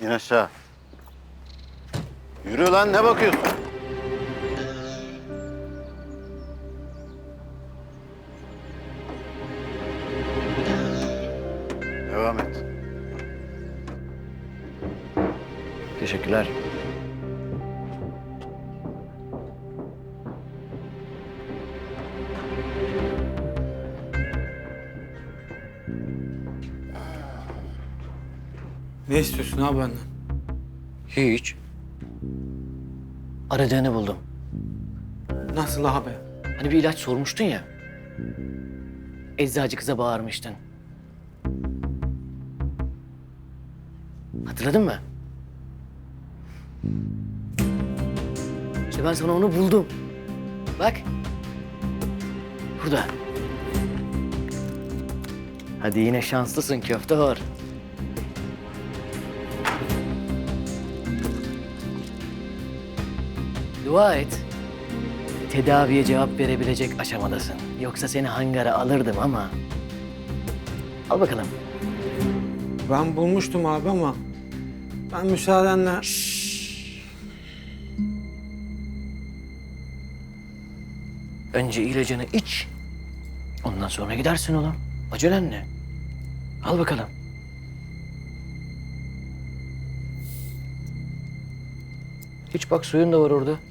İn aşağı. Yürü lan ne bakıyorsun? Devam et. Teşekkürler. Ne istiyorsun abi benden? Hiç. Aradığını buldum. Nasıl abi? Hani bir ilaç sormuştun ya. Eczacı kıza bağırmıştın. Hatırladın mı? İşte ben sana onu buldum. Bak. Burada. Hadi yine şanslısın köfte var. Dua et. Tedaviye cevap verebilecek aşamadasın. Yoksa seni hangara alırdım ama... Al bakalım. Ben bulmuştum abi ama ben müsaadenle... Önce ilacını iç. Ondan sonra gidersin oğlum. Acelen ne? Al bakalım. Hiç bak suyun da var orada.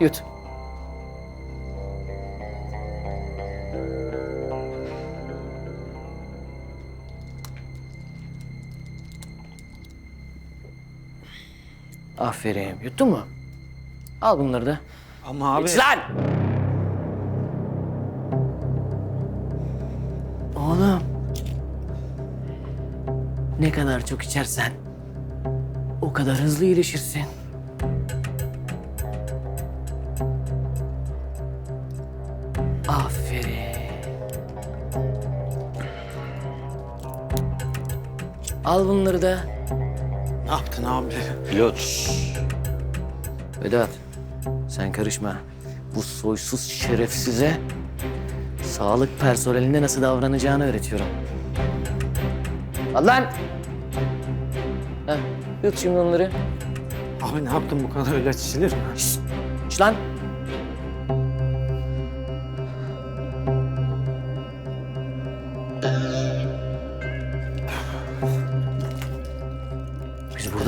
Yut. Aferin. Yuttun mu? Al bunları da. Ama abi... İç lan! Oğlum. Ne kadar çok içersen o kadar hızlı iyileşirsin. Al bunları da. Ne yaptın abi? Pilot. Vedat, sen karışma. Bu soysuz şerefsize sağlık personeline nasıl davranacağını öğretiyorum. Al lan! Heh, yut şimdi onları. Abi ne yaptın bu kadar ilaç içilir mi? Şşt, iç lan!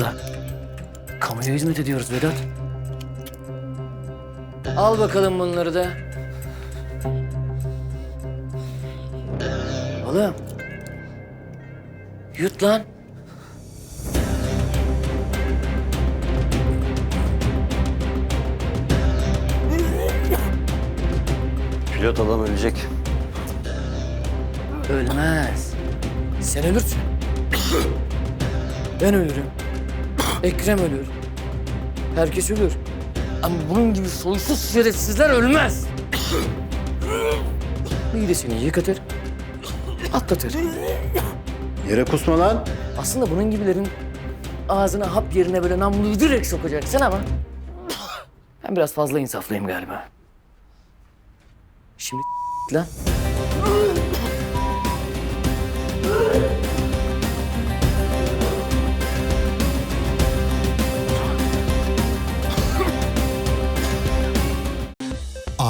Burada kamuya hizmet ediyoruz Vedat. Al bakalım bunları da. Oğlum. Yut lan. Pilot adam ölecek. Ölmez. Sen ölürsün. Ben ölürüm. Ekrem ölür. Herkes ölür. Ama bunun gibi soysuz şerefsizler ölmez. Midesini yıkatır. Atlatır. Yere kusma lan. Aslında bunun gibilerin ağzına hap yerine böyle namluyu direkt sokacaksın ama... Ben biraz fazla insaflıyım galiba. Şimdi lan.